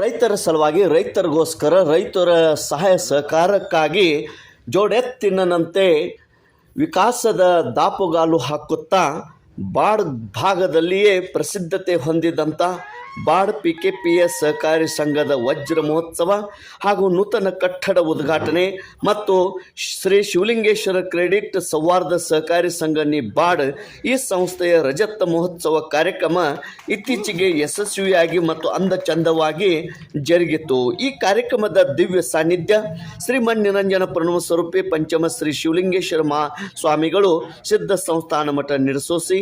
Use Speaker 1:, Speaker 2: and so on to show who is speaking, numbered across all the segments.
Speaker 1: ರೈತರ ಸಲುವಾಗಿ ರೈತರಿಗೋಸ್ಕರ ರೈತರ ಸಹಾಯ ಸಹಕಾರಕ್ಕಾಗಿ ಜೋಡೆತ್ತಿನಂತೆ ವಿಕಾಸದ ದಾಪುಗಾಲು ಹಾಕುತ್ತಾ ಬಾಡ್ ಭಾಗದಲ್ಲಿಯೇ ಪ್ರಸಿದ್ಧತೆ ಹೊಂದಿದಂಥ Bad P K P S ಸಹಕಾರಿ ಸಂಘದ ವಜ್ರ ಮಹೋತ್ಸವ ಹಾಗೂ ನೂತನ ಕಟ್ಟಡ ಉದ್ಘಾಟನೆ ಮತ್ತು ಶ್ರೀ ಶಿವಲಿಂಗೇಶ್ವರ ಕ್ರೆಡಿಟ್ ಸೌಹಾರ್ದ ಸಹಕಾರಿ ಸಂಘ ನಿ ಬಾಡ್ ಈ ಸಂಸ್ಥೆಯ ರಜತ ಮಹೋತ್ಸವ ಕಾರ್ಯಕ್ರಮ ಇತ್ತೀಚೆಗೆ ಯಶಸ್ವಿಯಾಗಿ ಮತ್ತು ಅಂದ ಚಂದವಾಗಿ ಜರುಗಿತು. ಈ ಕಾರ್ಯಕ್ರಮದ ದಿವ್ಯ ಸಾನ್ನಿಧ್ಯ ಶ್ರೀಮನ್ ನಿರಂಜನ ಪ್ರಣವ ಸ್ವರೂಪಿ ಪಂಚಮ ಶ್ರೀ ಶಿವಲಿಂಗೇಶ್ವರ ಮಹಾ ಸ್ವಾಮಿಗಳು ಸಿದ್ಧ ಸಂಸ್ಥಾನ ಮಠ ನಿರ್ಸೋಸಿ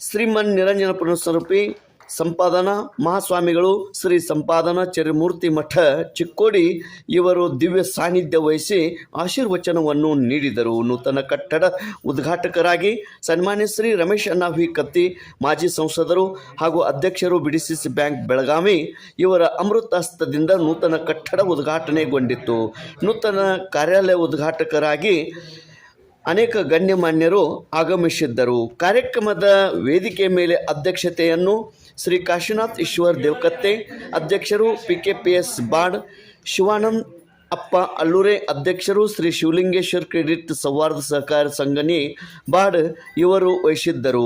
Speaker 1: ಶ್ರೀಮನ್ ನಿರಂಜನ ಪ್ರಣವ ಸ್ವರೂಪಿ ಸಂಪಾದನಾ ಮಹಾಸ್ವಾಮಿಗಳು ಶ್ರೀ ಸಂಪಾದನಾ ಚರಿಮೂರ್ತಿ ಮಠ ಚಿಕ್ಕೋಡಿ ಇವರು ದಿವ್ಯ ಸಾನ್ನಿಧ್ಯ ವಹಿಸಿ ಆಶೀರ್ವಚನವನ್ನು ನೀಡಿದರು. ನೂತನ ಕಟ್ಟಡ ಉದ್ಘಾಟಕರಾಗಿ ಸನ್ಮಾನ್ಯ ಶ್ರೀ ರಮೇಶ್ ಅಣ್ಣಾವಿ ಕತ್ತಿ, ಮಾಜಿ ಸಂಸದರು ಹಾಗೂ ಅಧ್ಯಕ್ಷರು ಬಿಡಿಸಿಸಿ ಬ್ಯಾಂಕ್ ಬೆಳಗಾವಿ ಇವರ ಅಮೃತಾಸ್ತದಿಂದ ನೂತನ ಕಟ್ಟಡ ಉದ್ಘಾಟನೆಗೊಂಡಿತ್ತು. ನೂತನ ಕಾರ್ಯಾಲಯ ಉದ್ಘಾಟಕರಾಗಿ ಅನೇಕ ಗಣ್ಯಮಾನ್ಯರು ಆಗಮಿಸಿದ್ದರು. ಕಾರ್ಯಕ್ರಮದ ವೇದಿಕೆ ಮೇಲೆ ಅಧ್ಯಕ್ಷತೆಯನ್ನು ಶ್ರೀ ಕಾಶಿನಾಥ್ ಈಶ್ವರ್ ದೇವಕತ್ತೆ, ಅಧ್ಯಕ್ಷರು P K P S Bad Shivanand ಅಪ್ಪ ಅಲ್ಲೂರೆ, ಅಧ್ಯಕ್ಷರು ಶ್ರೀ ಶಿವಲಿಂಗೇಶ್ವರ್ ಕ್ರೆಡಿಟ್ ಸೌಹಾರ್ದ ಸಹಕಾರ ಸಂಘನಿ ಬಾಡ್ ಇವರು ವಹಿಸಿದ್ದರು.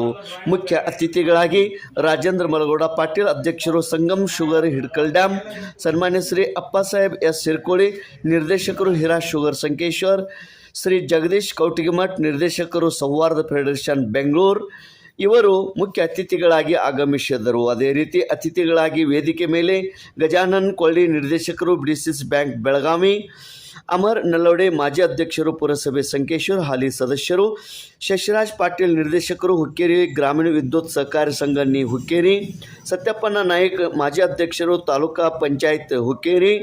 Speaker 1: ಮುಖ್ಯ ಅತಿಥಿಗಳಾಗಿ ರಾಜೇಂದ್ರ ಮಲಗೌಡ ಪಾಟೀಲ್, ಅಧ್ಯಕ್ಷರು ಸಂಗಮ್ ಶುಗರ್ ಹಿಡ್ಕಲ್ ಡ್ಯಾಮ್ ಸನ್ಮಾನ್ಯ ಶ್ರೀ ಅಪ್ಪ ಸಾಹೇಬ್ ಎಸ್ ಸಿರ್ಕೋಳಿ ನಿರ್ದೇಶಕರು ಹಿರಾ ಶುಗರ್ ಸಂಕೇಶ್ವರ್ ಶ್ರೀ ಜಗದೀಶ್ ಕೌಟಿಗಿಮಠ್ ನಿರ್ದೇಶಕರು ಸೌಹಾರ್ದ ಫೆಡರೇಷನ್ ಬೆಂಗಳೂರು. ಇವರು ಮುಖ್ಯ ಅತಿಥಿಗಳಾಗಿ ಆಗಮಿಸಿದರು. ಅದೇ ರೀತಿ ಅತಿಥಿಗಳಾಗಿ ವೇದಿಕೆ ಮೇಲೆ ಗಜಾನನ್ ಕೊಳ್ಳಿ ನಿರ್ದೇಶಕರು ಬ್ರಿಸಿಸ್ ಬ್ಯಾಂಕ್ ಬೆಳಗಾವಿ, ಅಮರ್ ನಲ್ಲೋಡೆ ಮಾಜಿ ಅಧ್ಯಕ್ಷರು, ಪುರಸಭೆ ಸಂಕೇಶ್ವರ್, ಹಾಲಿ ಸದಸ್ಯರು, ಶಶಿರಾಜ್ ಪಾಟೀಲ್ ನಿರ್ದೇಶಕರು, ಹುಕ್ಕೇರಿ ಗ್ರಾಮೀಣ ವಿದ್ಯುತ್ ಸಹಕಾರಿ ಸಂಘ ನಿ ಹುಕ್ಕೇರಿ ಸತ್ಯಪ್ಪನ ನಾಯಕ್ ಮಾಜಿ ಅಧ್ಯಕ್ಷರು, ತಾಲೂಕಾ ಪಂಚಾಯತ್ ಹುಕ್ಕೇರಿ,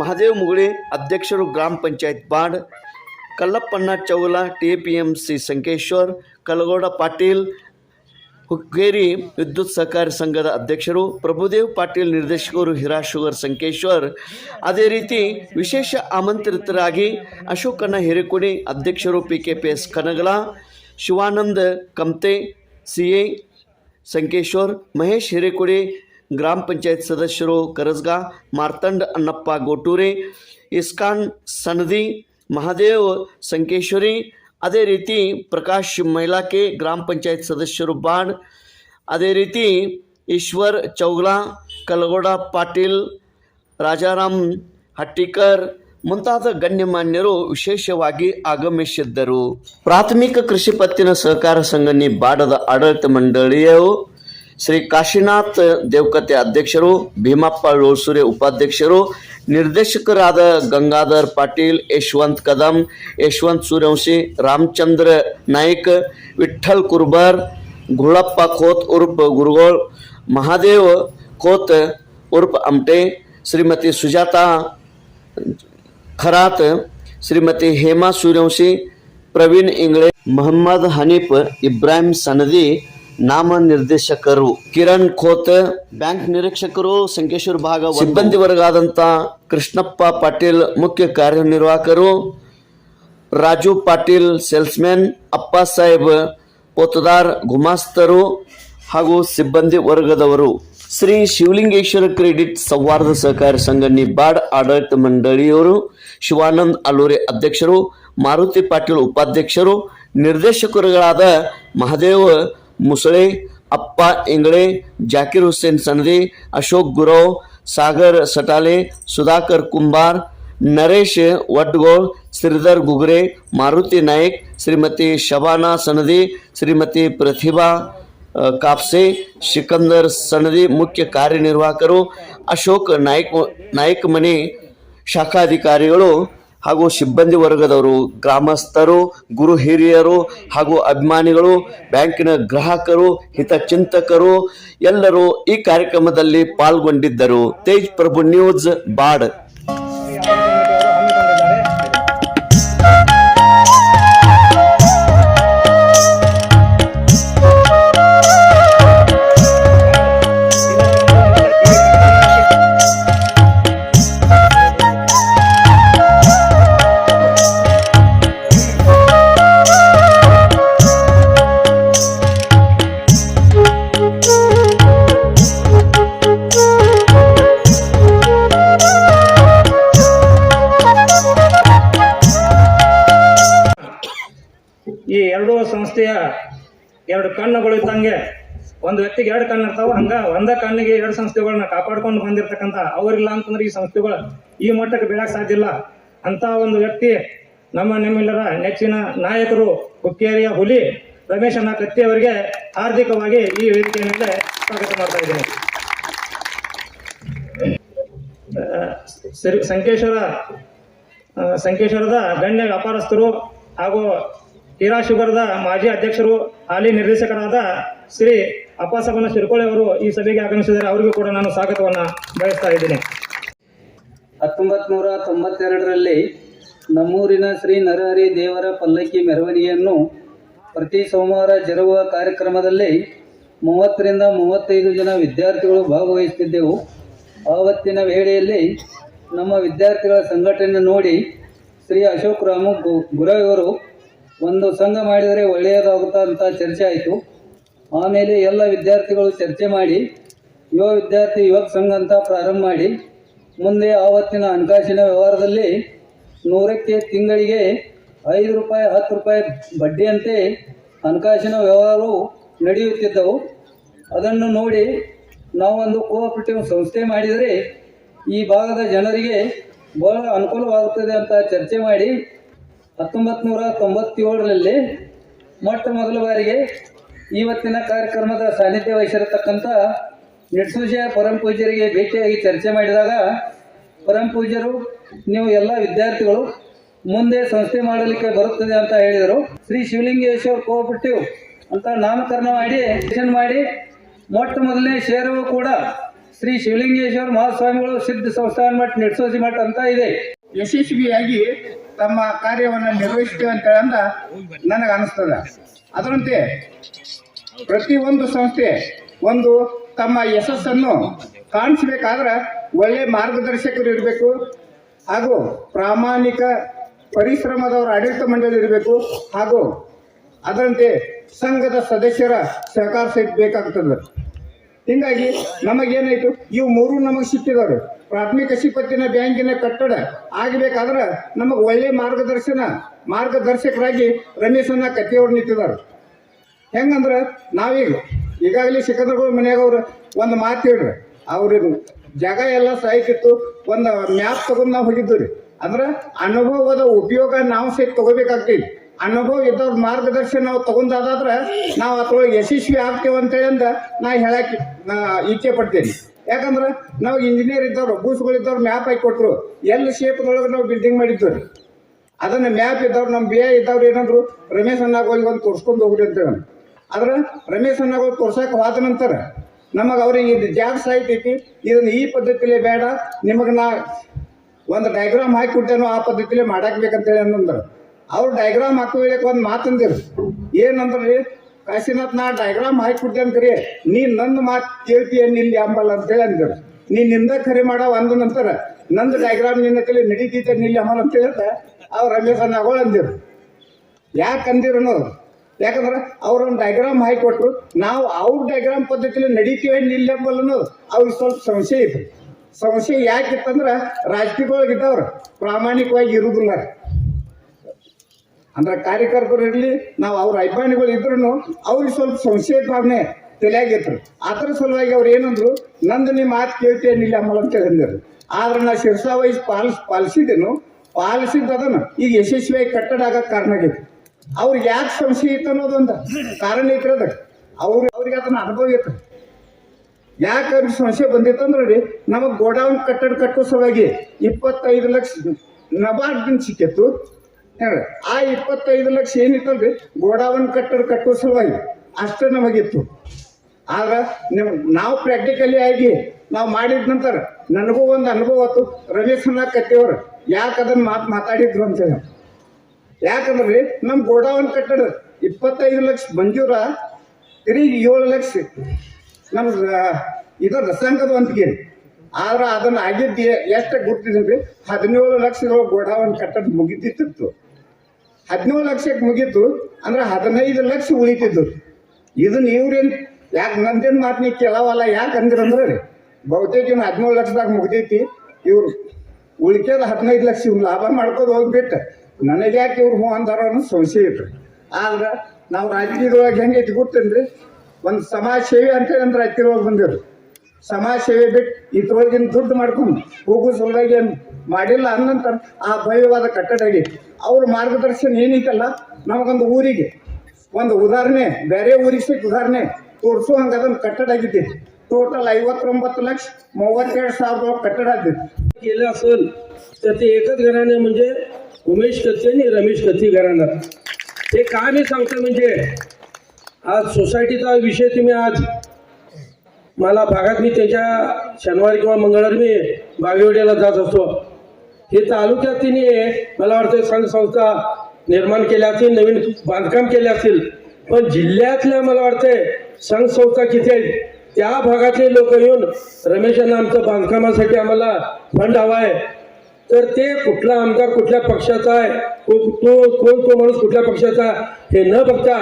Speaker 1: ಮಹಾದೇವ್ ಮುಗುಳಿ ಅಧ್ಯಕ್ಷರು, ಗ್ರಾಮ ಪಂಚಾಯತ್ ಬಾಡ್ Kallappanna Chaula T P M C Sankeshwar, Kalagoda Patil, Hukkeri ವಿದ್ಯುತ್ ಸಹಕಾರಿ ಸಂಘದ ಅಧ್ಯಕ್ಷರು, ಪ್ರಭುದೇವ್ ಪಾಟೀಲ್ ನಿರ್ದೇಶಕರು, ಹಿರಾ ಶುಗರ್ ಸಂಕೇಶ್ವರ್. ಅದೇ ರೀತಿ ವಿಶೇಷ ಆಮಂತ್ರಿತರಾಗಿ ಅಶೋಕಣ್ಣ ಹಿರೇಕುಡಿ, ಅಧ್ಯಕ್ಷರು P K P S Kanagala, Shivanand Kamte C A Sankeshwar, Mahesh Hirekudi, ಗ್ರಾಮ ಪಂಚಾಯತ್ ಸದಸ್ಯರು ಕರಸ್ಗಾ, ಮಾರ್ತಂಡ್ ಅನ್ನಪ್ಪ ಗೋಟೂರೆ, ಇಸ್ಕಾನ್ ಸನದಿ ಮಹಾದೇವ್ ಸಂಕೇಶ್ವರಿ, ಅದೇ ರೀತಿ ಪ್ರಕಾಶ್ ಮೈಲಾಕೆ, ಗ್ರಾಮ ಪಂಚಾಯತ್ ಸದಸ್ಯರು ಬಾಡ್, ಅದೇ ರೀತಿ ಈಶ್ವರ್ ಚೌಗ್ಲಾ, ಕಲಗೋಡ ಪಾಟೀಲ್, ರಾಜಾರಾಮ್ ಹಟ್ಟಿಕರ್ ಮುಂತಾದ ಗಣ್ಯಮಾನ್ಯರು ವಿಶೇಷವಾಗಿ ಆಗಮಿಸಿದ್ದರು. ಪ್ರಾಥಮಿಕ ಕೃಷಿ ಪತ್ತಿನ ಸಹಕಾರ ಸಂಘನಿ ಬಾಡದ ಆಡಳಿತ ಮಂಡಳಿಯು ಶ್ರೀ ಕಾಶಿನಾಥ್ ದೇವಕತೆ ಅಧ್ಯಕ್ಷರು ಭೀಮಪ್ಪ ಲೋಳ್ಸುರೆ ಉಪಾಧ್ಯಕ್ಷರು ನಿರ್ದೇಶಕರಾದ ಗಂಗಾಧರ್ ಪಾಟೀಲ್ ಯಶವಂತ್ ಕದಂ ಯಶವಂತ್ ಸೂರ್ಯವಂಶಿ ರಾಮಚಂದ್ರ ನಾಯ್ಕ್ ವಿಠ್ಠಲ್ ಕುರ್ಬರ್ ಗುಳಪ್ಪ ಖೋತ್ ಉರ್ಫ್ ಗುರುಗೋಳ್ ಮಹಾದೇವ್ ಖೋತ್ ಉರ್ಫ್ ಅಮಟೆ ಶ್ರೀಮತಿ ಸುಜಾತಾ ಖರಾತ್ ಶ್ರೀಮತಿ ಹೇಮಾ ಸೂರ್ಯವಂಶಿ ಪ್ರವೀಣ್ ಇಂಗ್ಳೆ ಮೊಹಮ್ಮದ್ ಹನೀಫ್ ಇಬ್ರಾಹಿಂ ಸನದಿ ನಾಮ ನಿರ್ದೇಶಕರು ಕಿರಣ್ ಖೋತ್ ಬ್ಯಾಂಕ್ ನಿರೀಕ್ಷಕರು ಸಂಕೇಶ್ವರ ಭಾಗ. ಸಿಬ್ಬಂದಿ ವರ್ಗಾದಂಥ ಕೃಷ್ಣಪ್ಪ ಪಾಟೀಲ್ ಮುಖ್ಯ ಕಾರ್ಯನಿರ್ವಾಹಕರು ರಾಜು ಪಾಟೀಲ್ ಸೇಲ್ಸ್ಮ್ಯಾನ್ ಅಪ್ಪ ಸಾಹೇಬ್ ಪೋತದಾರ್ ಗುಮಾಸ್ತರು ಹಾಗೂ ಸಿಬ್ಬಂದಿ ವರ್ಗದವರು ಶ್ರೀ ಶಿವಲಿಂಗೇಶ್ವರ ಕ್ರೆಡಿಟ್ ಸೌಹಾರ್ದ ಸಹಕಾರಿ ಸಂಘ ನಿಬ್ಬಾಡ್ ಆಡಳಿತ ಮಂಡಳಿಯವರು ಶಿವಾನಂದ್ ಅಲೂರೆ ಅಧ್ಯಕ್ಷರು ಮಾರುತಿ ಪಾಟೀಲ್ ಉಪಾಧ್ಯಕ್ಷರು ನಿರ್ದೇಶಕರುಗಳಾದ ಮಹದೇವ್ ಮುಸಳೆ ಅಪ್ಪ ಇಂಗಳೆ ಜಾಕಿರ್ ಹುಸೇನ್ ಸನದಿ ಅಶೋಕ್ ಗುರವ್ ಸಾಗರ್ ಸಟಾಲೆ ಸುಧಾಕರ್ ಕುಂಬಾರ್ ನರೇಶ್ ವಡ್ಗೋಳ್ ಶ್ರೀಧರ್ ಗುಗ್ರೆ ಮಾರುತಿ ನಾಯ್ಕ್ ಶ್ರೀಮತಿ ಶಬಾನಾ ಸನದಿ ಶ್ರೀಮತಿ ಪ್ರತಿಭಾ ಅ, ಕಾಪ್ಸೆ ಸಿಕಂದರ್ ಸನದಿ ಮುಖ್ಯ ಕಾರ್ಯನಿರ್ವಾಹಕರು ಅಶೋಕ್ ನಾಯ್ಕ್ ನಾಯ್ಕ್ ಮನಿ ಶಾಖಾಧಿಕಾರಿಗಳು ಹಾಗೂ ಸಿಬ್ಬಂದಿ ವರ್ಗದವರು, ಗ್ರಾಮಸ್ಥರು, ಗುರು ಹಿರಿಯರು ಹಾಗೂ ಅಭಿಮಾನಿಗಳು, ಬ್ಯಾಂಕಿನ ಗ್ರಾಹಕರು, ಹಿತಚಿಂತಕರು, ಎಲ್ಲರೂ ಈ ಕಾರ್ಯಕ್ರಮದಲ್ಲಿ ಪಾಲ್ಗೊಂಡಿದ್ದರು. ತೇಜ್ ಪ್ರಭು ನ್ಯೂಸ್, ಬಾಡ್.
Speaker 2: ಒಂದು ವ್ಯಕ್ತಿಗೆ ಎರಡು ಕಣ್ಣು ಇರ್ತಾವ, ಹಂಗ ಒಂದ ಕಣ್ಣಿಗೆ ಎರಡು ಸಂಸ್ಥೆಗಳನ್ನ ಕಾಪಾಡ್ಕೊಂಡು ಬಂದಿರತಕ್ಕಂತ ಅವರಿಲ್ಲ ಅಂತಂದ್ರೆ ಈ ಸಂಸ್ಥೆಗಳು ಈ ಮಟ್ಟಕ್ಕೆ ಬೆಳಕ್ ಸಾಧ್ಯ ಇಲ್ಲ. ಅಂತ ಒಂದು ವ್ಯಕ್ತಿ ನಮ್ಮ ನಿಮ್ಮೆಲ್ಲರ ನೆಚ್ಚಿನ ನಾಯಕರು ಹುಕ್ಕೇರಿಯ ಹುಲಿ ರಮೇಶ್ ಅಣ್ಣ ಕತ್ತಿ ಅವರಿಗೆ ಹಾರ್ದಿಕವಾಗಿ ಈ ವೇದಿಕೆಯ ಮೇಲೆ ಸ್ವಾಗತ ಮಾಡ್ತಾ ಇದ್ದೇನೆ. ಸಂಕೇಶ್ವರ ಸಂಕೇಶ್ವರದ ಗಣ್ಯ ವ್ಯಾಪಾರಸ್ಥರು ಹಾಗೂ ಹೀರಾ ಶುಗರ್ದ ಮಾಜಿ ಅಧ್ಯಕ್ಷರು, ಹಾಲಿ ನಿರ್ದೇಶಕರಾದ ಶ್ರೀ ಅಪ್ಪಾಸಬನ ಶಿರ್ಕೋಳಿ ಅವರು ಈ ಸಭೆಗೆ ಆಗಮಿಸಿದರೆ ಅವರಿಗೂ ಕೂಡ ನಾನು ಸ್ವಾಗತವನ್ನು ಬಯಸ್ತಾ ಇದ್ದೀನಿ.
Speaker 3: ಹತ್ತೊಂಬತ್ತು ನೂರ ತೊಂಬತ್ತೆರಡರಲ್ಲಿ ನಮ್ಮೂರಿನ ಶ್ರೀ ನರಹರಿ ದೇವರ ಪಲ್ಲಕ್ಕಿ ಮೆರವಣಿಗೆಯನ್ನು ಪ್ರತಿ ಸೋಮವಾರ ಜರುಗುವ ಕಾರ್ಯಕ್ರಮದಲ್ಲಿ ಮೂವತ್ತರಿಂದ ಮೂವತ್ತೈದು ಜನ ವಿದ್ಯಾರ್ಥಿಗಳು ಭಾಗವಹಿಸುತ್ತಿದ್ದೆವು. ಆವತ್ತಿನ ವೇಳೆಯಲ್ಲಿ ನಮ್ಮ ವಿದ್ಯಾರ್ಥಿಗಳ ಸಂಘಟನೆ ನೋಡಿ ಶ್ರೀ ಅಶೋಕ್ ರಾಮು ಗು ಇವರು ಒಂದು ಸಂಘ ಮಾಡಿದರೆ ಒಳ್ಳೆಯದಾಗುತ್ತಾ ಅಂತ ಚರ್ಚೆ ಆಯಿತು. ಆಮೇಲೆ ಎಲ್ಲ ವಿದ್ಯಾರ್ಥಿಗಳು ಚರ್ಚೆ ಮಾಡಿ, ಯುವ ವಿದ್ಯಾರ್ಥಿ ಯುವಕ ಸಂಘ ಅಂತ ಪ್ರಾರಂಭ ಮಾಡಿ, ಮುಂದೆ ಆವತ್ತಿನ ಹಣಕಾಸಿನ ವ್ಯವಹಾರದಲ್ಲಿ ನೂರಕ್ಕೆ ತಿಂಗಳಿಗೆ ಐದು ರೂಪಾಯಿ, ಹತ್ತು ರೂಪಾಯಿ ಬಡ್ಡಿಯಂತೆ ಹಣಕಾಸಿನ ವ್ಯವಹಾರವು ನಡೆಯುತ್ತಿದ್ದವು. ಅದನ್ನು ನೋಡಿ ನಾವೊಂದು ಕೋಆಪರೇಟಿವ್ ಸಂಸ್ಥೆ ಮಾಡಿದರೆ ಈ ಭಾಗದ ಜನರಿಗೆ ಬಹಳ ಅನುಕೂಲವಾಗುತ್ತದೆ ಅಂತ ಚರ್ಚೆ ಮಾಡಿ ಹತ್ತೊಂಬತ್ತು ನೂರ ತೊಂಬತ್ತೇಳರಲ್ಲಿ ಮೊಟ್ಟ ಮೊದಲ ಬಾರಿಗೆ ಇವತ್ತಿನ ಕಾರ್ಯಕ್ರಮದ ಸಾನ್ನಿಧ್ಯ ವಹಿಸಿರತಕ್ಕಂಥ ಪರಂ ಪೂಜ್ಯರಿಗೆ ಭೇಟಿಯಾಗಿ ಚರ್ಚೆ ಮಾಡಿದಾಗ ಪೂಜ್ಯರು, ನೀವು ಎಲ್ಲ ವಿದ್ಯಾರ್ಥಿಗಳು ಮುಂದೆ ಸಂಸ್ಥೆ ಮಾಡಲಿಕ್ಕೆ ಬರುತ್ತದೆ ಅಂತ ಹೇಳಿದರು. ಶ್ರೀ ಶಿವಲಿಂಗೇಶ್ವರ್ ಕೋಆಪರೇಟಿವ್ ಅಂತ ನಾಮಕರಣ ಮಾಡಿ ಮಾಡಿ, ಮೊಟ್ಟ ಮೊದಲನೇ ಷೇರು ಕೂಡ ಶ್ರೀ ಶಿವಲಿಂಗೇಶ್ವರ ಮಹಾಸ್ವಾಮಿಗಳು ಸಿದ್ಧ ಸಂಸ್ಥಾನ ಮಠ, ನಿಟ್ಸೂಜಿ ಮಠ ಅಂತ ಇದೆ.
Speaker 4: ಯಶಸ್ವಿಯಾಗಿ ತಮ್ಮ ಕಾರ್ಯವನ್ನು ನಿರ್ವಹಿಸ್ತೇವೆ ಅಂತ ಹೇಳಂದ ನನಗೆ ಅನಿಸ್ತದ ಅದರಂತೆ ಪ್ರತಿಯೊಂದು ಸಂಸ್ಥೆ ಒಂದು ತಮ್ಮ ಯಶಸ್ಸನ್ನು ಕಾಣಿಸ್ಬೇಕಾದ್ರೆ ಒಳ್ಳೆ ಮಾರ್ಗದರ್ಶಕರು ಇರಬೇಕು ಹಾಗೂ ಪ್ರಾಮಾಣಿಕ ಪರಿಶ್ರಮದವರ ಆಡಳಿತ ಮಂಡಳಿ ಇರಬೇಕು ಹಾಗೂ ಅದರಂತೆ ಸಂಘದ ಸದಸ್ಯರ ಸಹಕಾರ ಸಹಿತ ಬೇಕಾಗ್ತದೆ. ಹಿಂಗಾಗಿ ನಮಗೇನಾಯ್ತು? ಇವು ಮೂರು ನಮಗೆ ಸಿಕ್ಕಿದವ್ರು. ಪ್ರಾಥಮಿಕ ಸಿಪತ್ತಿನ ಬ್ಯಾಂಕಿನ ಕಟ್ಟಡ ಆಗಬೇಕಾದ್ರೆ ನಮಗೆ ಒಳ್ಳೆ ಮಾರ್ಗದರ್ಶನ, ಮಾರ್ಗದರ್ಶಕರಾಗಿ ರಮೇಶನ್ನ ಕತ್ತಿಯವ್ರು ನಿಂತಿದ್ದಾರೆ ಹೆಂಗಂದ್ರೆ ನಾವೀಗ, ಈಗಾಗಲೇ ಸಿಕಂದ್ರಗಳು ಮನ್ಯಾಗ ಅವ್ರು ಒಂದು ಮಾತು ಹೇಳ್ರಿ. ಅವ್ರ ಜಾಗ ಎಲ್ಲ ಸಾಯ್ತಿತ್ತು, ಒಂದು ಮ್ಯಾಪ್ ತಗೊಂಡು ನಾವು ಹೋಗಿದ್ದು ರೀ ಅಂದ್ರೆ ಅನುಭವದ ಉಪಯೋಗ ನಾವು ಸಹಿತ ತಗೋಬೇಕಾಗ್ತೈತಿ ಅನುಭವ ಇದ್ದವ್ರ ಮಾರ್ಗದರ್ಶನ ನಾವು ತಗೊಂಡಾದ್ರೆ ನಾವು ಅದ್ರೊಳಗೆ ಯಶಸ್ವಿ ಆಗ್ತೇವೆ ಅಂತೇಳಿ ಅಂದ ನಾ ಹೇಳಕ್ಕೆ ಇಚ್ಛೆ ಪಡ್ತೇನೆ. ಯಾಕಂದ್ರೆ ನಾವು ಇಂಜಿನಿಯರ್ ಇದ್ದವ್ರು ಬೂಸ್ಗಳಿದ್ದವ್ರು ಮ್ಯಾಪ್ ಹಾಕಿ ಕೊಟ್ಟರು ಎಲ್ಲಿ ಶೇಪ್ದೊಳಗೆ ನಾವು ಬಿಲ್ಡಿಂಗ್ ಮಾಡಿದ್ದೇವೆ ರೀ ಅದನ್ನು ಮ್ಯಾಪ್ ಇದ್ದವ್ರು ನಮ್ಮ ಬಿ ಎ ಇದ್ದವ್ರು ಏನಂದ್ರು ರಮೇಶ್ ಅಣ್ಣಗಳಿಗೆ ಒಂದು ತೋರಿಸ್ಕೊಂಡು ಹೋಗ್ರಿ ಅಂತೇಳಿ ಆದ್ರೆ ರಮೇಶ್ ಅಣ್ಣಗಳು ತೋರ್ಸಕ್ಕೆ ಹೋದ ನಂತರ ನಮಗೆ ಅವ್ರಿಗೆ ಇದು ಜಾಗ ಸಾಯ್ತೈತಿ ಇದನ್ನು ಈ ಪದ್ಧತಿಲೇ ಬೇಡ, ನಿಮಗೆ ನಾ ಒಂದು ಡಯಾಗ್ರಾಮ್ ಹಾಕಿ ಕೊಡ್ತೇನೋ ಆ ಪದ್ಧತಿಲೇ ಮಾಡಾಕ್ಬೇಕಂತೇಳಿ ಅಂತಂದ್ರು ಅವ್ರು ಡಯಾಗ್ರಾಮ್ ಹಾಕೋ ಒಂದು ಮಾತಂದಿರು. ಏನಂದ್ರಿ? ಕಾಶಿನಾಥ್ ನಾ ಡಯಾಗ್ರಾಮ್ ಹಾಕಿ ಕರಿ ನೀ ನನ್ನ ಮಾತು ಕೇಳ್ತೀಯ ನಿಲ್ಲಿ ಅಂಬಲ್ಲ ಅಂತೇಳಿ ಅಂದರು. ನೀ ನಿಂದ ಖರೆ ಮಾಡೋ ಅಂದ ನಂತರ ನಂದು ಡಯಾಗ್ರಾಮ್ ನಿನ್ನ ಕಲಿ ನಡೀತೈತೆ ನಿಲ್ಲಿ ಅಂಬಲ್ ಅಂತ ಹೇಳ್ದ ಅವ್ರು ರಮೇಶ್ ಅಂದಿರ ಅಂದಿರು. ಯಾಕೆ ಅಂದಿರು ಯಾಕಂದ್ರೆ ಅವ್ರ ಒಂದು ಡಯಾಗ್ರಾಮ್ ಹಾಕಿಕೊಟ್ರು. ನಾವು ಅವ್ರ ಡಯಾಗ್ರಾಮ್ ಪದ್ಧತಿಲಿ ನಡೀತೀವಿ ನಿಲ್ಲ ಅನ್ನೋದು ಅವ್ರಿಗೆ ಸ್ವಲ್ಪ ಸಂಶಯ ಇತ್ತು. ಸಂಶಯ ಯಾಕಿತ್ತಂದ್ರೆ ರಾಜಕೀಯದೊಳಗಿದ್ದವ್ರು ಪ್ರಾಮಾಣಿಕವಾಗಿ ಇರುವುದಿಲ್ಲ ಅಂದ್ರೆ ಕಾರ್ಯಕರ್ತರು ಇರಲಿ, ನಾವು ಅವ್ರ ಅಭಿಮಾನಿಗಳು ಇದ್ರು ಅವ್ರಿಗೆ ಸ್ವಲ್ಪ ಸಂಶಯ ಭಾವನೆ ತಲೆಯಾಗಿತ್ತು ಅದ್ರ ಸಲುವಾಗಿ ಅವ್ರು ಏನಂದ್ರು, ನಂದು ನಿಮ್ಮ ಮಾತು ಕೇಳ್ತೇನಿಲ್ಲ ಅಮ್ಮ ಅಂತ ಹೇಳಿದ್ರು. ಆದ್ರೆ ನಾ ಶಿರ್ಸಾ ವಹಿಸಿ ಪಾಲಿಸ್, ಪಾಲಿಸಿದ್ದೇನು, ಪಾಲಿಸಿದ್ದು ಅದನ್ನ. ಈಗ ಯಶಸ್ವಿಯಾಗಿ ಕಟ್ಟಡ ಆಗಕ್ಕೆ ಕಾರಣ ಆಗೈತಿ. ಅವ್ರಿಗೆ ಯಾಕೆ ಸಂಶಯ ಇತ್ತು ಅನ್ನೋದೊಂದು ಕಾರಣ ಐತ್ರಿ ಅದಕ್ಕೆ. ಅವ್ರು, ಅವ್ರಿಗೆ ಅದನ್ನ ಅನುಭವ ಇತ್ತು ಯಾಕೆ ಅವ್ರಿಗೆ ಸಂಶಯ ಬಂದಿತ್ತು ಅಂದ್ರೆ ರೀ, ನಮಗೆ ಗೋಡೌನ್ ಕಟ್ಟಡ ಕಟ್ಟೋ ಸಲುವಾಗಿ ಇಪ್ಪತ್ತೈದು ಲಕ್ಷ ನಬಾರ್ಡ್ ಸಿಕ್ಕಿತ್ತು. ಆ ಇಪ್ಪತ್ತೈದು ಲಕ್ಷ ಏನಿತ್ತಲ್ರಿ ಗೋಡಾವನ್ ಕಟ್ಟಡ ಕಟ್ಟೋ ಸಲುವಾಗಿ ಅಷ್ಟೇ ನಮಗಿತ್ತು. ಆದ್ರೆ ನಿಮ್, ನಾವು ಪ್ರಾಕ್ಟಿಕಲಿ ಆಗಿ ನಾವು ಮಾಡಿದ ನಂತರ ನನಗೂ ಒಂದು ಅನುಭವ ಆಯ್ತು. ರಮೇಶನ್ನ ಕತ್ತಿಯವರು ಯಾಕೆ ಅದನ್ನ ಮಾತು ಮಾತಾಡಿದ್ರು ಅಂತ ಹೇಳಿ. ಯಾಕಂದ್ರೆ ನಮ್ಮ ಗೋಡಾವನ್ ಕಟ್ಟಡ ಇಪ್ಪತ್ತೈದು ಲಕ್ಷ ಮಂಜೂರ, ತಿರುಗಿ ಏಳು ಲಕ್ಷ ನಮ್ಮ ಇದು ರಸಾಂಗದ ಒಂದಿಗೆ ಆದ್ರೆ ಅದನ್ನ ಆಗಿದ್ದು ಎಷ್ಟು ಗುರ್ತಿದ್ದೀನಿ ರೀ ಹದಿನೇಳು ಲಕ್ಷದೊಳಗೆ ಗೋಡಾವನ್ ಕಟ್ಟಡ ಮುಗಿದಿತ್ತು ಹದಿನೇಳು ಲಕ್ಷಕ್ಕೆ ಮುಗೀತು ಅಂದ್ರೆ ಹದಿನೈದು ಲಕ್ಷ ಉಳಿತಿದ್ದು. ಇದನ್ನ ಇವ್ರೇನು ಯಾಕೆ ನಂದಿನ ಮಾತನ್ನ ಕೇಳವಲ್ಲ, ಯಾಕೆ ಅಂದಿರಂದ್ರೆ ರೀ, ಬಹುತೇಕ ಇನ್ನು ಹದಿನೇಳು ಲಕ್ಷದಾಗ ಮುಗ್ದೈತಿ, ಇವ್ರು ಉಳಿತದ ಹದಿನೈದು ಲಕ್ಷ ಇವ್ರು ಲಾಭ ಮಾಡ್ಕೊಂಡು ಹೋಗ್ಬಿಟ್ಟು. ನನಗೆ ಯಾಕೆ ಇವ್ರು ಹೂ ಅಂದಾರ ಅನ್ನೋ ಸಂಶಯ ಇತ್ತು. ಆದ್ರೆ ನಾವು ರಾಜಕೀಯದೊಳಗೆ ಹೆಂಗೈತಿ ಗೊತ್ತೇನ್ರಿ? ಒಂದು ಸಮಾಜ ಸೇವೆ ಅಂತ ಹೇಳಿ ಅಂದ್ರೆ ರಾಜಕೀಯದೊಳಗೆ ಬಂದಿರು. ಸಮಾಜ ಸೇವೆ ಬಿಟ್ಟು ಇದ್ರೊಳಗಿನ ದುಡ್ಡು ಮಾಡ್ಕೊಂಡು ಹೋಗೋ ಸಲುವಾಗಿ ಏನು ಮಾಡಿಲ್ಲ ಅನ್ನಂತ ಆ ಭಯವಾದ ಕಟ್ಟಡ ಆಗೈತಿ. ಅವ್ರ ಮಾರ್ಗದರ್ಶನ ಏನೈತಲ್ಲ ನಮಗೊಂದು ಊರಿಗೆ ಒಂದು ಉದಾಹರಣೆ ಬೇರೆ ಊರಿಗೆ ಸಿಕ್ಕ ಉದಾಹರಣೆ ತೋರಿಸೋ ಹಂಗೆ ಅದೊಂದು ಕಟ್ಟಡ ಆಗಿದ್ದೆ ಟೋಟಲ್ ಐವತ್ತೊಂಬತ್ತು ಲಕ್ಷ ಮೂವತ್ತೆರಡು ಸಾವಿರ ಕಟ್ಟಡ ಆಗಿತ್ತು
Speaker 5: केलं असेल तर ते एकच घराणे म्हणजे उमेश कत्ती आणि रमेश कत्ती घराणं ते का मी सांगतो म्हणजे आज सोसायटीचा विषय तुम्ही आज मला भागात मी त्याच्या शनिवारी किंवा मंगळवारी मी बागेवाडीला जात असतो हे तालुक्यात तिने मला वाटतं संघ संस्था निर्माण केल्या असतील नवीन बांधकाम केले असतील पण जिल्ह्यातल्या मला वाटतंय संघ संस्था किती आहेत त्या भागातले लोक येऊन रमेशांना आमचं बांधकामासाठी आम्हाला फंड हवा आहे. तर ते कुठला आमदार कुठल्या पक्षाचा आहे तो कोण तो माणूस कुठल्या पक्षाचा हे न बघता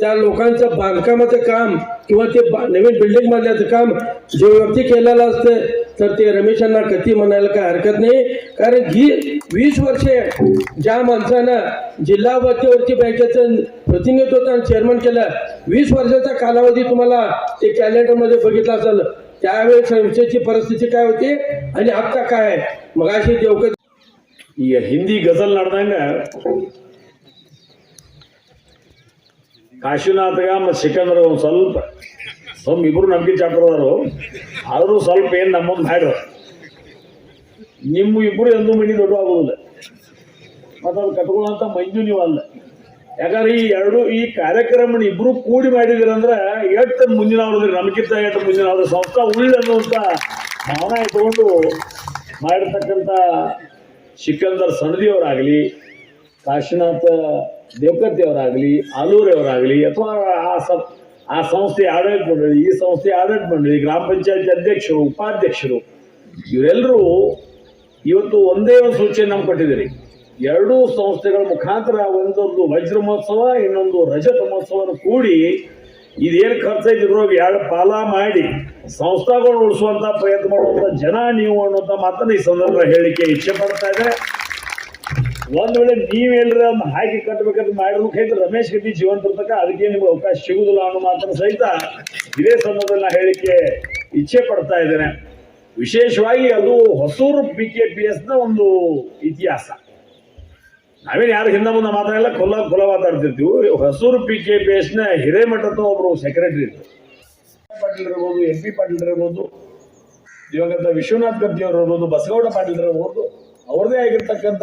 Speaker 5: त्या लोकांचं बांधकामाचं काम किंवा ते नवीन बिल्डिंग बांधण्याचं काम जे व्यक्ती केलेलं असतं तर ते रमेशांना कधी म्हणायला काय हरकत नाही. कारण ही वीस वर्षे ज्या माणसानं जिल्हा वतीवरती बँकेचं प्रतिनिधित्व आणि चेअरमन केलं वीस वर्षाचा कालावधी तुम्हाला ते कॅलेंडरमध्ये बघितलं असेल त्यावेळेस संस्थेची परिस्थिती काय होती आणि आत्ता काय मग अशी
Speaker 6: देवक हिंदी गझल लढणार ಕಾಶಿನಾಥಗ ಮತ್ತು ಸಿಕಂದ್ರ ಒಂದು ಸ್ವಲ್ಪ ಸ್ವಲ್ಪ ಇಬ್ರು ನಂಬಿಕೆ ಚಾಕ್ರದಾರು ಆದರೂ ಸ್ವಲ್ಪ ಏನು ನಮ್ಮದು ಮಾಡ್ರು ನಿಮ್ಮ ಇಬ್ರು ಎಂದೂ ಮನಿ ದೊಡ್ಡ ಆಗೋದಿಲ್ಲ. ಮತ್ತು ಅದು ಕಟ್ಕೊಳ್ಳೋಂಥ ಮಂಜು ನೀವು ಅಲ್ಲ. ಯಾಕಂದ್ರೆ ಈ ಎರಡು ಈ ಕಾರ್ಯಕ್ರಮ ಇಬ್ರು ಕೂಡಿ ಮಾಡಿದಿರಂದ್ರೆ ಎಷ್ಟು ಮುಂದಿನ ಅವ್ರದ್ರಿ ನಮಗಿಂತ ಎಷ್ಟು ಮುಂದಿನ ಅವ್ರ ಸಂಸ್ಥಾ ಉಳ್ಳಿ ಅನ್ನುವಂಥ ಭಾವನೆ ಇಟ್ಕೊಂಡು ಮಾಡಿರ್ತಕ್ಕಂಥ ಸಿಕಂದರ್ ಸಣದಿಯವರಾಗಲಿ ಕಾಶಿನಾಥ ದೇವಕತ್ತಿಯವರಾಗಲಿ, ಆಲೂರವರಾಗಲಿ, ಅಥವಾ ಆ ಸ, ಆ ಸಂಸ್ಥೆ ಆಡಳಿತ ಮಂಡಳಿ, ಈ ಸಂಸ್ಥೆ ಆಡಳಿತ ಮಂಡಳಿ, ಗ್ರಾಮ ಪಂಚಾಯತ್ ಅಧ್ಯಕ್ಷರು, ಉಪಾಧ್ಯಕ್ಷರು, ಇವರೆಲ್ಲರೂ ಇವತ್ತು ಒಂದೇ ಒಂದು ಸೂಚನೆ ನಮ್ಗೆ ಕೊಟ್ಟಿದ್ದೀರಿ. ಎರಡೂ ಸಂಸ್ಥೆಗಳ ಮುಖಾಂತರ ಒಂದೊಂದು ವಜ್ರ ಮಹೋತ್ಸವ, ಇನ್ನೊಂದು ರಜತ ಮಹೋತ್ಸವ ಕೂಡಿ ಇದೇನು ಖರ್ಚೈತಿ ಇದ್ರೊಳಗೆ ಎರಡು ಪಾಲ ಮಾಡಿ ಸಂಸ್ಥಾಗಳು ಉಳಿಸುವಂತ ಪ್ರಯತ್ನ ಮಾಡುವಂತ ಜನ ನೀವು ಅನ್ನುವಂಥ ಮಾತನ್ನ ಈ ಸಂದರ್ಭ ಹೇಳಿಕೆ ಇಚ್ಛೆ ಪಡ್ತಾ ಇದೆ ಒಂದ್ ವೇಳೆ ನೀವೆಲ್ಲರ ಹಾಕಿ ಕಟ್ಟಬೇಕಂತ ಮಾಡಿರ್ಬೇಕಾದ್ರೆ ರಮೇಶ್ ಗದ್ದಿ ಜೀವಂತ ಇರ್ತಕ್ಕ, ಅದಕ್ಕೆ ನಿಮ್ಗೆ ಅವಕಾಶ ಸಿಗುದಿಲ್ಲ ಅನ್ನೋ ಮಾತನ್ನು ಸಹಿತ ಇದೇ ಸಂದರ್ಭದಲ್ಲಿ ನಾ ಹೇಳಿಕೆ ಇಚ್ಛೆ ಪಡ್ತಾ ಇದ್ದೇನೆ. ವಿಶೇಷವಾಗಿ ಅದು ಹೊಸೂರು ಪಿ ಕೆ ಪಿ ಎಸ್ನ ಒಂದು ಇತಿಹಾಸ. ನಾವೇನು ಯಾರು ಹಿಂದೆ ಮುಂದೆ ಮಾತಾಡಲ್ಲ ಕೊಲ್ಲ ಕೊಲ ಮಾತಾಡ್ತಿರ್ತೀವಿ. ಹೊಸೂರು ಪಿ ಕೆ ಪಿ ಎಸ್ನ ಹಿರೇಮಠದ ಒಬ್ರು ಸೆಕ್ರೆಟರಿ ಇದ್ರು. ಪಾಟೀಲ್ ಇರ್ಬೋದು, ಎಂ ಪಿ ಪಾಟೀಲ್ ಇರ್ಬೋದು, ದಿವಂಗತ ವಿಶ್ವನಾಥ್ ಗದ್ದಿ ಅವರು ಇರ್ಬೋದು, ಬಸಗೌಡ ಪಾಟೀಲ್ ಇರ್ಬೋದು ಅವ್ರದೇ ಆಗಿರ್ತಕ್ಕಂಥ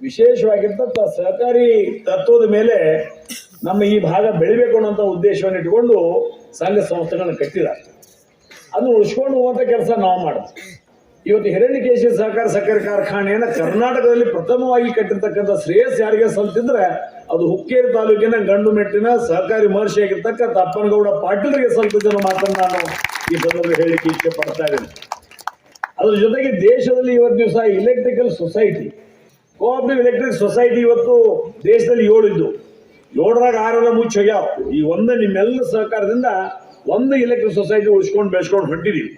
Speaker 6: ವಿಶೇಷವಾಗಿರ್ತಕ್ಕ ಸಹಕಾರಿ ತತ್ವದ ಮೇಲೆ ನಮ್ಮ ಈ ಭಾಗ ಬೆಳಿಬೇಕು ಅನ್ನೋಂಥ ಉದ್ದೇಶವನ್ನು ಇಟ್ಕೊಂಡು ಸಂಘ ಸಂಸ್ಥೆಗಳನ್ನು ಕಟ್ಟಿದ್ದಾರೆ ಅದನ್ನು ಉಳಿಸ್ಕೊಂಡು ಹೋಗುವಂಥ ಕೆಲಸ ನಾವು ಮಾಡ್ತೀವಿ ಇವತ್ತು ಹಿರಣ್ಯಕೇಶಿ ಸಹಕಾರ ಸಕ್ಕರೆ ಕಾರ್ಖಾನೆಯನ್ನು ಕರ್ನಾಟಕದಲ್ಲಿ ಪ್ರಥಮವಾಗಿ ಕಟ್ಟಿರ್ತಕ್ಕಂಥ ಶ್ರೇಯಸ್ ಯಾರಿಗೆ ಸಲ್ತಿದ್ರೆ ಅದು ಹುಕ್ಕೇರಿ ತಾಲೂಕಿನ ಗಂಡು ಮೆಟ್ಟಿನ ಸಹಕಾರಿ ಮಹರ್ಷಿಯಾಗಿರ್ತಕ್ಕ ತಪ್ಪನಗೌಡ ಪಾಟೀಲ್ರಿಗೆ ಸಲ್ತಿದ್ದ ಮಾತನ್ನು ನಾನು ಈ ಸಂದರ್ಭ ಹೇಳಿಕೆ ಇಚ್ಛೆ ಪಡ್ತಾ ಇದ್ದೇನೆ. ಅದ್ರ ಜೊತೆಗೆ ದೇಶದಲ್ಲಿ ಇವತ್ತು ದಿವಸ electrical society cooperative electric society ಇವತ್ತು ದೇಶದಲ್ಲಿ ಏಳಿದ್ದು. ಏಳರಾಗ ಆರೆಲ್ಲ ಮುಚ್ಚೋಗ್ಯಾವ ಈ ಒಂದು ನಿಮ್ಮೆಲ್ಲ ಸಹಕಾರದಿಂದ ಒಂದು ಎಲೆಕ್ಟ್ರಿಕ್ ಸೊಸೈಟಿ ಉಳಿಸ್ಕೊಂಡು ಬೆಳೆಸ್ಕೊಂಡು ಹೊಂಟಿದೀವಿ.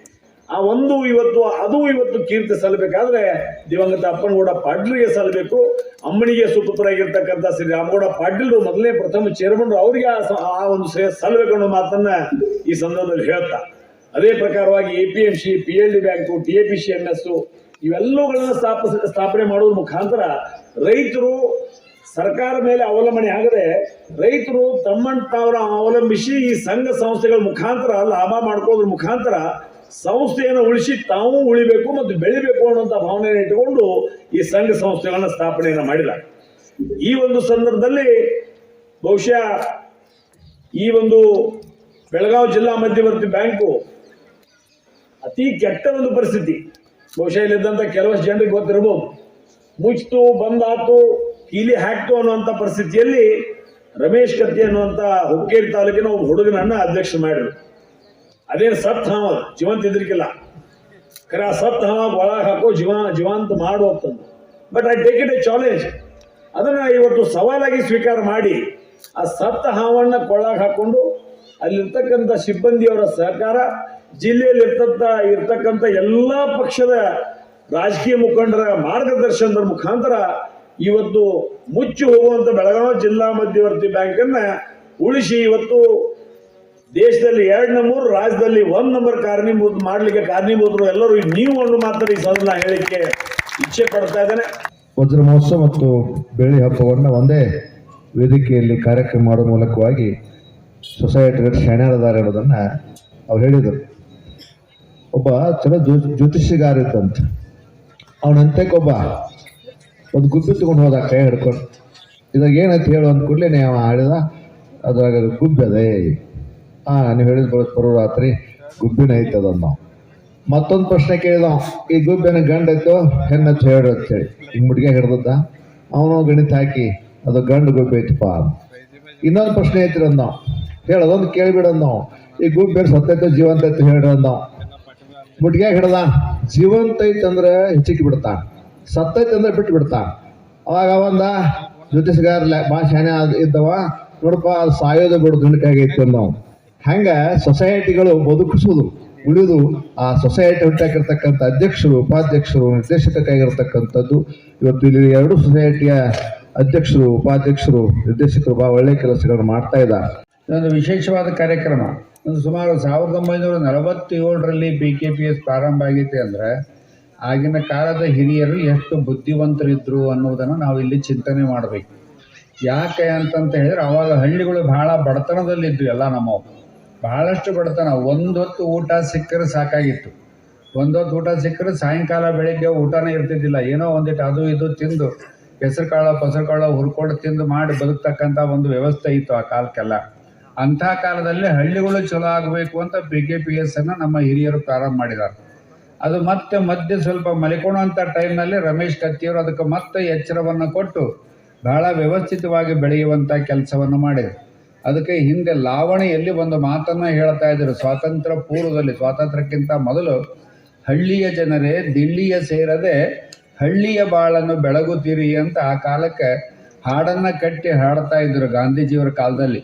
Speaker 6: ಆ ಒಂದು ಇವತ್ತು, ಅದು ಇವತ್ತು ಕೀರ್ತಿ ಸಲ್ಲಬೇಕಾದ್ರೆ ದಿವಂಗತ ಅಪ್ಪನಗೌಡ ಪಾಟೀಲ್ಗೆ ಸಲ್ಲಬೇಕು ಅಮ್ಮನಿಗೆ ಸುಪುತ್ರರಾಗಿರ್ತಕ್ಕಂಥ ಶ್ರೀ ರಾಮಗೌಡ ಪಾಟೀಲ್ರು ಮೊದಲನೇ ಪ್ರಥಮ ಚೇರ್ಮನ್ ಅವರಿಗೆ ಆ ಒಂದು ಸಲ್ಲಬೇಕು ಅನ್ನೋ ಮಾತನ್ನ ಈ ಸಂದರ್ಭದಲ್ಲಿ ಹೇಳ್ತಾ. ಅದೇ ಪ್ರಕಾರವಾಗಿ A P M C P L D bank T A P C M S ಇವೆಲ್ಲವುಗಳನ್ನ ಸ್ಥಾಪಿಸ ಸ್ಥಾಪನೆ ಮಾಡುವ ಮುಖಾಂತರ ರೈತರು ಸರ್ಕಾರ ಮೇಲೆ ಅವಲಂಬನೆ ಆಗದೆ ರೈತರು ತಮ್ಮನ್ನು ತಾವರ ಅವಲಂಬಿಸಿ ಈ ಸಂಘ ಸಂಸ್ಥೆಗಳ ಮುಖಾಂತರ ಲಾಭ ಮಾಡ್ಕೋದ್ರ ಮುಖಾಂತರ ಸಂಸ್ಥೆಯನ್ನು ಉಳಿಸಿ ತಾವು ಉಳಿಬೇಕು ಮತ್ತು ಬೆಳಿಬೇಕು ಅನ್ನುವಂಥ ಭಾವನೆಯನ್ನು ಇಟ್ಟುಕೊಂಡು ಈ ಸಂಘ ಸಂಸ್ಥೆಗಳನ್ನ ಸ್ಥಾಪನೆಯನ್ನು ಮಾಡಿಲ್ಲ ಈ ಒಂದು ಸಂದರ್ಭದಲ್ಲಿ ಬಹುಶಃ ಈ ಒಂದು ಬೆಳಗಾವಿ ಜಿಲ್ಲಾ ಮಧ್ಯವರ್ತಿ ಬ್ಯಾಂಕು ಅತಿ ಕೆಟ್ಟ ಒಂದು ಪರಿಸ್ಥಿತಿ. ಬಹುಶಃ ಇಲ್ಲಿದ್ದಂಥ ಕೆಲವಷ್ಟು ಜನರಿಗೆ ಗೊತ್ತಿರಬಹುದು. ಮುಚ್ಚಿತು ಬಂದಾತು, ಕೀಲಿ ಹಾಕ್ತು ಅನ್ನುವಂಥ ಪರಿಸ್ಥಿತಿಯಲ್ಲಿ ರಮೇಶ್ ಕತ್ತಿ ಅನ್ನುವಂಥ ಹುಕ್ಕೇರಿ ತಾಲೂಕಿನ ಒಬ್ಬ ಹುಡುಗನನ್ನ ಅಧ್ಯಕ್ಷ ಮಾಡಿದ್ರು. ಅದೇನು ಸತ್ ಹಾವ, ಜೀವಂತ ಇದ್ರಿಕಿಲ್ಲ. ಖರೆ ಆ ಸತ್ ಹಾವ ಒಳಗೆ ಹಾಕೋ ಜೀವ, ಜೀವಂತ ಮಾಡು ಅಂತಂದು but I take it a challenge ಅದನ್ನ ಇವತ್ತು ಸವಾಲಾಗಿ ಸ್ವೀಕಾರ ಮಾಡಿ ಆ ಸತ್ತ ಹಾವನ್ನ ಕೊಳ್ಳಾಗ ಹಾಕೊಂಡು ಅಲ್ಲಿರ್ತಕ್ಕಂಥ ಸಿಬ್ಬಂದಿಯವರ ಸಹಕಾರ ಜಿಲ್ಲೆಯಲ್ಲಿ ಇರ್ತಂತ ಇರ್ತಕ್ಕಂಥ ಎಲ್ಲ ಪಕ್ಷದ ರಾಜಕೀಯ ಮುಖಂಡರ ಮಾರ್ಗದರ್ಶನದ ಮುಖಾಂತರ ಇವತ್ತು ಮುಚ್ಚಿ ಹೋಗುವಂತ ಬೆಳಗಾವಿ ಜಿಲ್ಲಾ ಮಧ್ಯವರ್ತಿ ಬ್ಯಾಂಕನ್ನ ಉಳಿಸಿ ಇವತ್ತು ದೇಶದಲ್ಲಿ ಎರಡು ನಂಬರ್ ರಾಜ್ಯದಲ್ಲಿ ಒಂದ್ ನಂಬರ್ ಕಾರಣೀಭೂತ ಮಾಡ್ಲಿಕ್ಕೆ ಕಾರಣೀಭೂತರು ಎಲ್ಲರೂ ನೀವು ಒಂದು ಮಾತ್ರ ಈ ಸದನ ಹೇಳಿಕೆ ಇಚ್ಛೆ ಪಡ್ತಾ ಇದ್ದೇನೆ.
Speaker 7: ವಜ್ರ ಮಹೋತ್ಸವ ಮತ್ತು ಬೆಳ್ಳಿ ಹಬ್ಬವನ್ನ ಒಂದೇ ವೇದಿಕೆಯಲ್ಲಿ ಕಾರ್ಯಕ್ರಮ ಮಾಡುವ ಮೂಲಕವಾಗಿ ಸೊಸೈಟಿಗಳು ಶಾಣ್ಯಾರದಾರ ಅನ್ನೋದನ್ನು ಅವ್ರು ಹೇಳಿದರು. ಒಬ್ಬ ಚಲೋ ಜ್ಯೋ ಜ್ಯೋತಿಷಿಗಾರ ಇದ್ದಂತ ಅವನಂತಕ್ಕೆ ಒಬ್ಬ ಒಂದು ಗುಬ್ಬಿ ತಗೊಂಡು ಹೋದ ಕೈ ಹಿಡ್ಕೊಂಡು ಇದಾಗ ಏನಂತ ಹೇಳು ಅಂದ ಕೂಡಲೇ ನೀವು ಆಡಿದ, ಅದ್ರಾಗ ಗುಬ್ಬಿ ಅದೇ ಹಾಂ ನೀವು ಹೇಳಿದ ಬರೋ ರಾತ್ರಿ ಗುಬ್ಬಿನ ಐತದ ನಾವು. ಮತ್ತೊಂದು ಪ್ರಶ್ನೆ ಕೇಳಿದ ಈ ಗುಬ್ಬಿನ ಗಂಡ ಐತೋ ಹೆಣ್ಣತ್ತು ಹೇಳು. ಅಂತೇಳಿ ಹಿಂಗೆ ಮುಡ್ಗೆ ಹಿಡ್ದದ್ದ? ಅವನು ಗಣಿತ ಹಾಕಿ, ಅದು ಗಂಡು ಗುಬ್ಬಿ ಐತಪ್ಪ. ಇನ್ನೊಂದು ಪ್ರಶ್ನೆ ಐತ್ರಿ ಅಂದ ಹೇಳೋದೊಂದು ಕೇಳಿಬಿಡಂದ ನಾವು. ಈ ಗುಬ್ಬಿ ಸತ್ತೈತೋ ಜೀವಂತ ಐತೆ ಹೇಳ್ರಿ ಅಂದ ಮುಡ್ಗೆ ಹಿಡ್ದ. ಜೀವಂತ ಐತಂದ್ರೆ ಹೆಚ್ಚಿಗೆ ಬಿಡ್ತಾನ ಸತ್ತೈತೆ ಅಂದ್ರೆ ಬಿಟ್ಟು ಬಿಡ್ತಾನ ಅವಾಗ ಅವಂದ ಜ್ಯೋತಿಷಗಾರ ಭಾಳ ಆದ್- ಇದ್ದವ, ನೋಡಪ್ಪ, ಅದು ಸಾಯೋದು ಬಿಡು ದಂಡಕ್ಕಾಗೈತಿ ನಾವು ಹಂಗ ಸೊಸೈಟಿಗಳು ಬದುಕಿಸೋದು, ಉಳಿದು ಆ ಸೊಸೈಟಿ ಹುಟ್ಟಾಕಿರ್ತಕ್ಕಂಥ ಅಧ್ಯಕ್ಷರು, ಉಪಾಧ್ಯಕ್ಷರು ನಿರ್ದೇಶಕಕ್ಕಾಗಿರ್ತಕ್ಕಂಥದ್ದು ಇವತ್ತು ಇಲ್ಲಿ ಎರಡು ಸೊಸೈಟಿಯ ಅಧ್ಯಕ್ಷರು, ಉಪಾಧ್ಯಕ್ಷರು, ನಿರ್ದೇಶಕರು ಬಹಳ ಒಳ್ಳೆಯ ಕೆಲಸಗಳನ್ನು ಮಾಡ್ತಾ ಇದ್ದಾರೆ.
Speaker 8: ಇದೊಂದು ವಿಶೇಷವಾದ ಕಾರ್ಯಕ್ರಮ. ಸುಮಾರು ಸಾವಿರದ ಒಂಬೈನೂರ ನಲವತ್ತೇಳರಲ್ಲಿ ಬಿ ಕೆ ಪಿ ಎಸ್ ಪ್ರಾರಂಭ ಆಗೈತೆ ಅಂದರೆ ಆಗಿನ ಕಾಲದ ಹಿರಿಯರು ಎಷ್ಟು ಬುದ್ಧಿವಂತರಿದ್ರು ಅನ್ನೋದನ್ನು ನಾವು ಇಲ್ಲಿ ಚಿಂತನೆ ಮಾಡಬೇಕು. ಯಾಕೆ ಅಂತಂತ ಹೇಳಿದ್ರೆ ಅವಾಗ ಹಳ್ಳಿಗಳು ಬಹಳ ಬಡತನದಲ್ಲಿದ್ವು ಎಲ್ಲ ನಮ್ಮವು. ಬಹಳಷ್ಟು ಬಡತನ. ಒಂದು ಹೊತ್ತು ಊಟ ಸಿಕ್ಕರೆ ಸಾಕಾಗಿತ್ತು. ಒಂದು ಹೊತ್ತು ಊಟ ಸಿಕ್ಕರೆ ಸಾಯಂಕಾಲ ಬೆಳಿಗ್ಗೆ ಊಟನೇ ಇರ್ತಿದ್ದಿಲ್ಲ. ಏನೋ ಒಂದಿಟ್ಟು ಅದು ಇದು ತಿಂದು ಹೆಸರು ಕಾಳು ಪಸರು ಕಾಳು ಹುರ್ಕೊಂಡು ತಿಂದು ಮಾಡಿ ಬದುಕ್ತಕ್ಕಂಥ ಒಂದು ವ್ಯವಸ್ಥೆ ಇತ್ತು ಆ ಕಾಲಕ್ಕೆಲ್ಲ. ಅಂಥ ಕಾಲದಲ್ಲಿ ಹಳ್ಳಿಗಳು ಚಲೋ ಆಗಬೇಕು ಅಂತ ಪಿ ಕೆ ಪಿ ಎಸ್ ಅನ್ನು ನಮ್ಮ ಹಿರಿಯರು ಪ್ರಾರಂಭ ಮಾಡಿದ್ದಾರೆ ಅದು ಮತ್ತೆ ಮಧ್ಯೆ ಸ್ವಲ್ಪ ಮಲಿಕೊಳ್ಳುವಂಥ ಟೈಮ್ನಲ್ಲಿ ರಮೇಶ್ ಕತ್ತಿಯವರು ಅದಕ್ಕೆ ಮತ್ತೆ ಎಚ್ಚರವನ್ನು ಕೊಟ್ಟು ಬಹಳ ವ್ಯವಸ್ಥಿತವಾಗಿ ಬೆಳೆಯುವಂಥ ಕೆಲಸವನ್ನು ಮಾಡಿದರು. ಅದಕ್ಕೆ ಹಿಂದೆ ಲಾವಣಿಯಲ್ಲಿ ಒಂದು ಮಾತನ್ನು ಹೇಳ್ತಾ ಇದ್ದರು. ಸ್ವಾತಂತ್ರ್ಯ ಪೂರ್ವದಲ್ಲಿ, ಸ್ವಾತಂತ್ರ್ಯಕ್ಕಿಂತ ಮೊದಲು ಹಳ್ಳಿಯ ಜನರೇ ದಿಲ್ಲಿಯ ಸೇರದೆ ಹಳ್ಳಿಯ ಬಾಳನ್ನು ಬೆಳಗುತ್ತೀರಿ ಅಂತ ಆ ಕಾಲಕ್ಕೆ ಹಾಡನ್ನು ಕಟ್ಟಿ ಹಾಡ್ತಾ ಇದ್ದರು ಗಾಂಧೀಜಿಯವರ ಕಾಲದಲ್ಲಿ.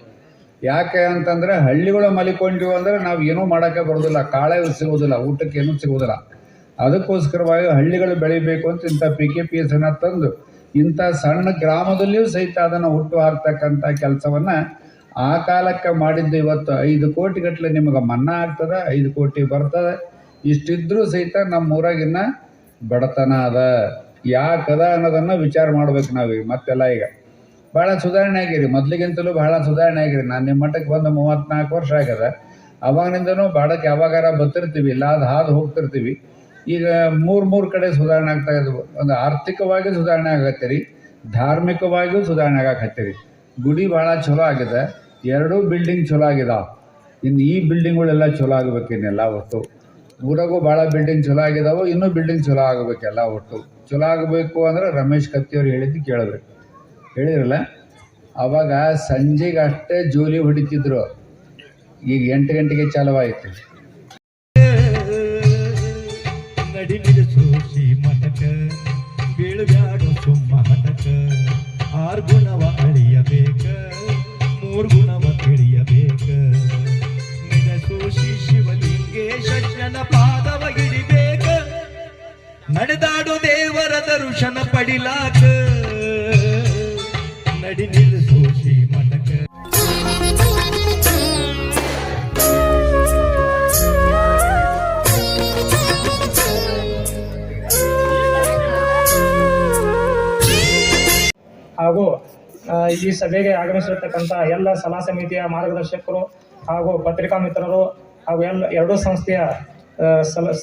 Speaker 8: ಯಾಕೆ ಅಂತಂದರೆ ಹಳ್ಳಿಗಳು ಮಲಿಕೊಂಡಿವು ಅಂದ್ರೆ ನಾವು ಏನೂ ಮಾಡೋಕ್ಕೆ ಬರೋದಿಲ್ಲ, ಕಾಳೆ ಸಿಗೋದಿಲ್ಲ, ಊಟಕ್ಕೆ ಏನೂ ಸಿಗೋದಿಲ್ಲ. ಅದಕ್ಕೋಸ್ಕರವಾಗಿ ಹಳ್ಳಿಗಳು ಬೆಳಿಬೇಕು ಅಂತ ಇಂಥ ಪಿ ಕೆ ಪಿ ಎಸ್ ಅನ್ನು ತಂದು ಇಂಥ ಸಣ್ಣ ಗ್ರಾಮದಲ್ಲಿಯೂ ಸಹಿತ ಅದನ್ನು ಹುಟ್ಟು ಹಾಕ್ತಕ್ಕಂಥ ಕೆಲಸವನ್ನು ಆ ಕಾಲಕ್ಕೆ ಮಾಡಿದ್ದು ಇವತ್ತು ಐದು ಕೋಟಿ ಗಟ್ಟಲೆ ನಿಮಗೆ ಮನ್ನಾ ಆಗ್ತದೆ, ಐದು ಕೋಟಿ ಬರ್ತದೆ. ಇಷ್ಟಿದ್ರೂ ಸಹಿತ ನಮ್ಮ ಊರಾಗಿನ್ನ ಬಡತನ ಅದ. ಯಾಕದ ಅನ್ನೋದನ್ನು ವಿಚಾರ ಮಾಡ್ಬೇಕು ನಾವೀಗ ಮತ್ತೆಲ್ಲ ಈಗ. ಭಾಳ ಸುಧಾರಣೆ ಆಗಿರಿ ಮೊದಲಿಗಿಂತಲೂ ಬಹಳ ಸುಧಾರಣೆ ಆಗಿರಿ ನಾನು ನಿಮ್ಮ ಮಟ್ಟಕ್ಕೆ ಬಂದು ಮೂವತ್ತ್ನಾಲ್ಕು ವರ್ಷ ಆಗ್ಯದ. ಅವಾಗಿನಿಂದನೂ ಬಾಡಕ್ಕೆ ಯಾವಾಗಾರ ಬರ್ತಿರ್ತೀವಿ. ಅದು ಹಾದು ಹೋಗ್ತಿರ್ತೀವಿ. ಈಗ ಮೂರು ಮೂರು ಕಡೆ ಸುಧಾರಣೆ ಆಗ್ತಾ ಇದ್ವು ಒಂದು ಆರ್ಥಿಕವಾಗಿ ಸುಧಾರಣೆ ಆಗತ್ತೀರಿ. ಧಾರ್ಮಿಕವಾಗಿಯೂ ಸುಧಾರಣೆ ಆಗಕತ್ತೀರಿ. ಗುಡಿ ಭಾಳ ಚಲೋ ಆಗಿದೆ. ಎರಡೂ ಬಿಲ್ಡಿಂಗ್ ಚಲೋ ಆಗಿದಾವೆ. ಇನ್ನು ಈ ಬಿಲ್ಡಿಂಗ್ಗಳೆಲ್ಲ ಚಲೋ ಆಗ್ಬೇಕು ಇನ್ನೆಲ್ಲ ಒಟ್ಟು ಊರಾಗೂ ಭಾಳ ಬಿಲ್ಡಿಂಗ್ ಚಲೋ ಆಗಿದಾವೆ. ಇನ್ನೂ ಬಿಲ್ಡಿಂಗ್ ಚಲೋ ಆಗಬೇಕೆಲ್ಲ ಒಟ್ಟು ಚಲೋ ಆಗಬೇಕು ಅಂದ್ರೆ ರಮೇಶ್ ಕತ್ತಿಯವ್ರು ಹೇಳಿದ್ದು ಕೇಳಬೇಕು. ಹೇಳಿದ್ರಲ್ಲ? ಅವಾಗ ಸಂಜೆಗೆ ಅಷ್ಟೇ ಜೋಲಿ ಹೊಡಿತಿದ್ರು. ಈಗ ಎಂಟು ಗಂಟೆಗೆ ಚಾಲುವಾಯಿತು.
Speaker 9: ಆರ್ ಗುಣವ ಅಳಿಯಬೇಕ, ಮೂರ್ ಗುಣವ ತಿಳಿಯಬೇಕ. ನಿನಸು ಶ್ರೀ ಶಿವಲಿಂಗೇಶನ ಪಾದವ ಹಿಡಿಬೇಕ. ನಡೆದಾಡು ದೇವರ ದರುಶನ ಪಡಿಲಾಕ
Speaker 2: ಸಭೆಗೆ ಆಗಮಿಸಿರ್ತಕ್ಕಂಥ ಎಲ್ಲ ಸಲಹಾ ಸಮಿತಿಯ ಮಾರ್ಗದರ್ಶಕರು ಹಾಗೂ ಪತ್ರಿಕಾ ಮಿತ್ರರು ಹಾಗೂ ಎಲ್ಲ ಎರಡೂ ಸಂಸ್ಥೆಯ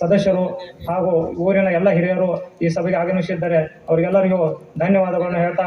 Speaker 2: ಸದಸ್ಯರು ಹಾಗೂ ಊರಿನ ಎಲ್ಲ ಹಿರಿಯರು ಈ ಸಭೆಗೆ ಆಗಮಿಸಿದ್ದಾರೆ. ಅವರಿಗೆಲ್ಲರಿಗೂ ಧನ್ಯವಾದಗಳನ್ನು ಹೇಳ್ತಾ